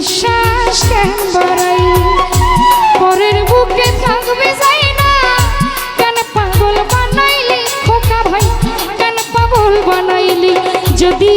বিশ্বাস কেন বাড়াই? পরের বুকে থাকবে যাই না। কেন পাগল বানাইলি খোকা ভাই? কেন পাগল বানাইলি? যদি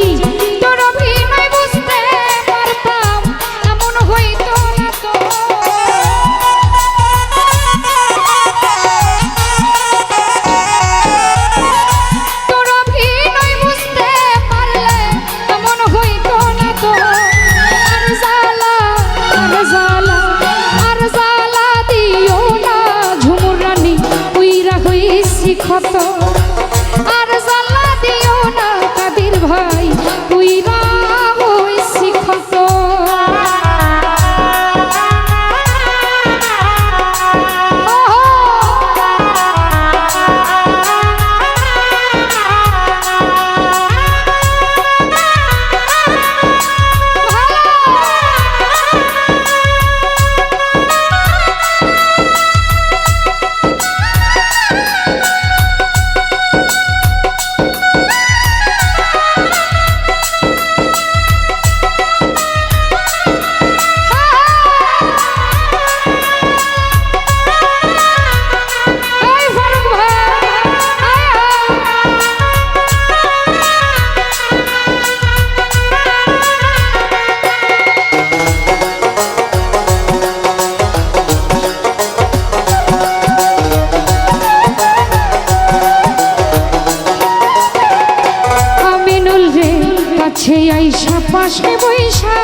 আইসা পাশে বৈশা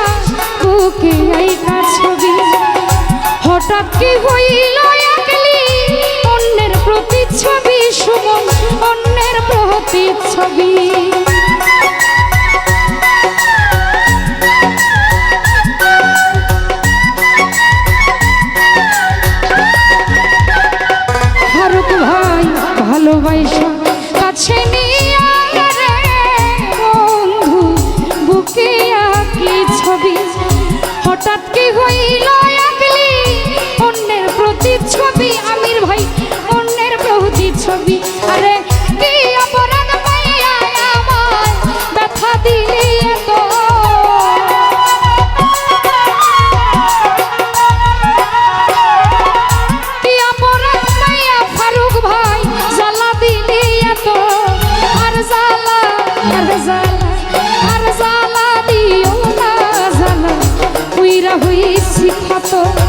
বুকে আইকা ছবি। হঠাৎ কি হইল একলি? অন্যের প্রতি ছবি সুমন, অন্যের প্রতি ছবি 멈춰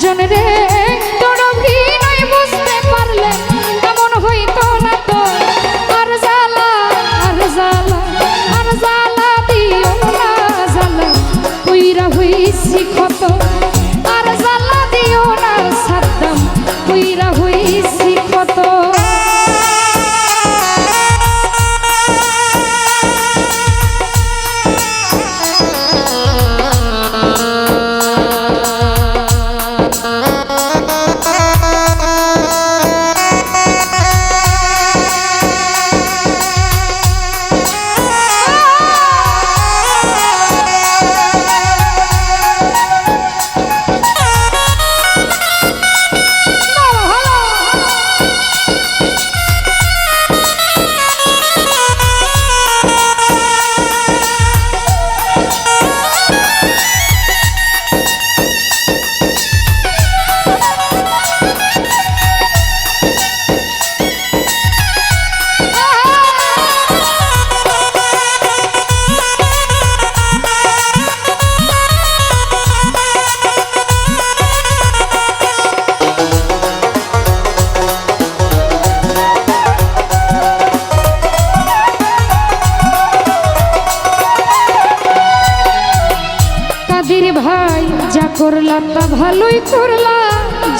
স্বজন রে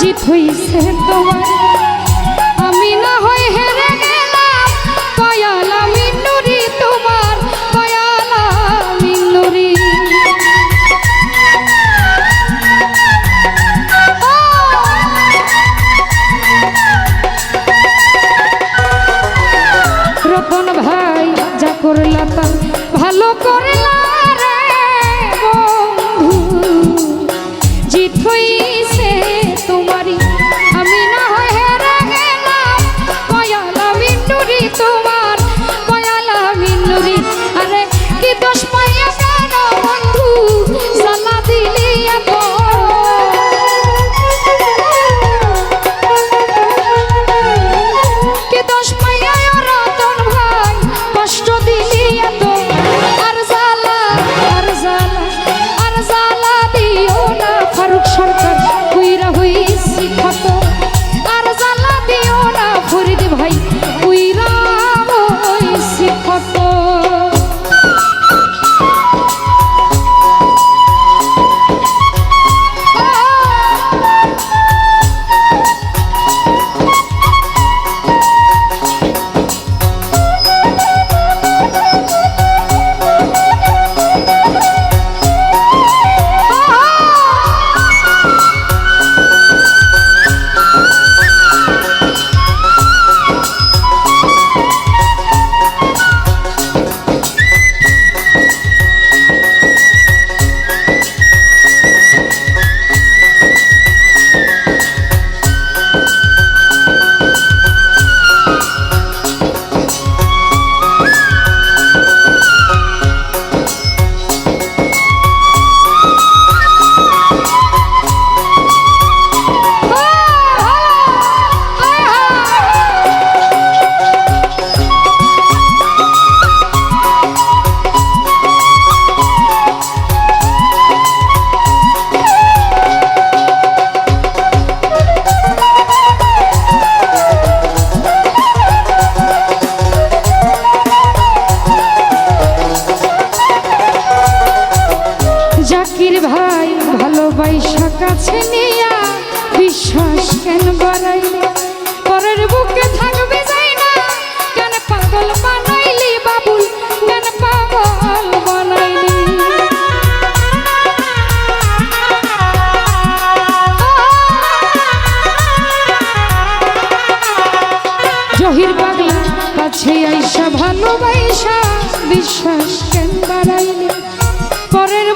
কি তোমার। আমি না হয় হেরে গেলাম আমি নুরি তোমার আমি নুরি। রতন ভাই যা করলাম ভালো করে পয়সা কাছে নিয়া বিশ্বাস কেন বাড়াইলি? পরের বুকে থাকবে যাই না। কেন পাগল বানাইলি বাবুল? কেন পাগল বানাইলি? জহির পাগলা, কাছে আইসা ভালোবাসা বিশ্বাস কেন বাড়াইলি? পরের